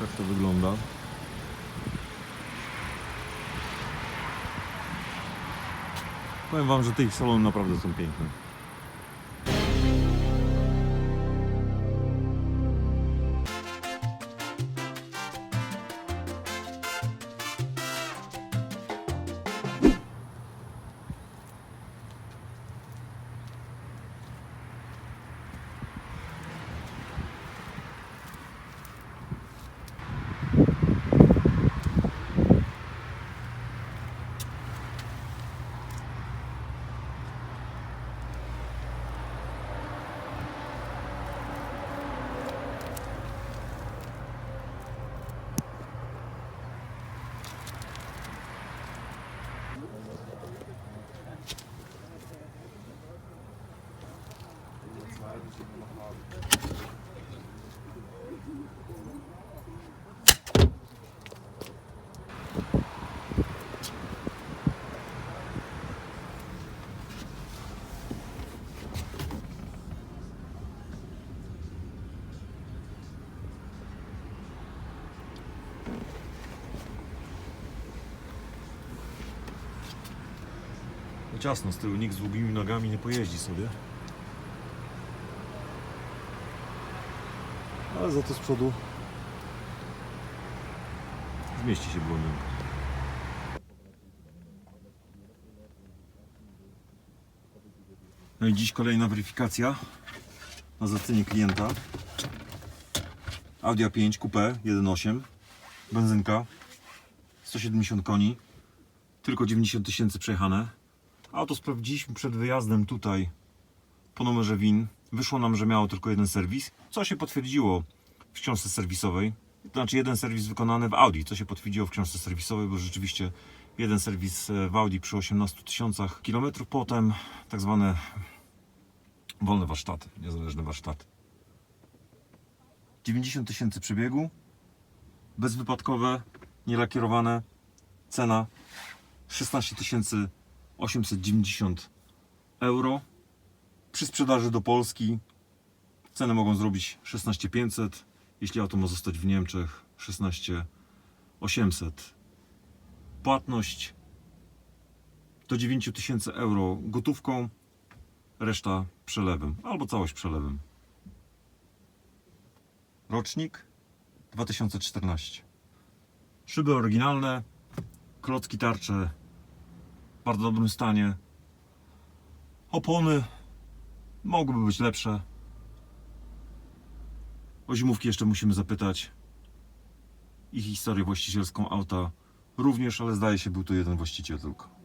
Tak to wygląda. Powiem Wam, że te ich salony naprawdę są piękne. Ciasno z tyłu, nikt z długimi nogami nie pojeździ sobie. Ale za to z przodu zmieści się błonienko. No i dziś kolejna weryfikacja na zlecenie klienta. Audi A5 Coupe 1.8 benzynka 170 koni tylko 90 tysięcy przejechane Auto sprawdziliśmy przed wyjazdem tutaj po numerze WIN. Wyszło nam, że miało tylko jeden serwis, co się potwierdziło w książce serwisowej. To znaczy jeden serwis wykonany w Audi, co się potwierdziło w książce serwisowej, bo rzeczywiście jeden serwis e, w Audi przy 18 tysiącach kilometrów, potem tak zwane wolne warsztaty, niezależne warsztaty. 90 tysięcy przebiegu, bezwypadkowe, nielakierowane, cena 16 tysięcy 890 euro. Przy sprzedaży do Polski cenę mogą zrobić 16500. Jeśli auto ma zostać w Niemczech 16800. Płatność do 9000 euro gotówką, reszta przelewem albo całość przelewem. Rocznik 2014. Szyby oryginalne, klocki tarcze bardzo dobrym stanie. Opony mogłyby być lepsze. O zimówki jeszcze musimy zapytać. I historię właścicielską auta również, ale zdaje się był to jeden właściciel tylko.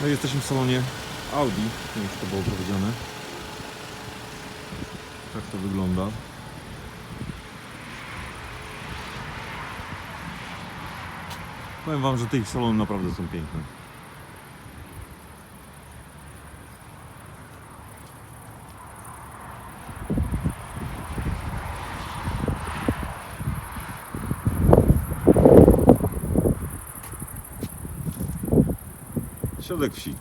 No jesteśmy w salonie Audi, nie wiem czy to było powiedziane. Tak to wygląda. Powiem Wam, że te ich salony naprawdę są piękne. Środek wsi.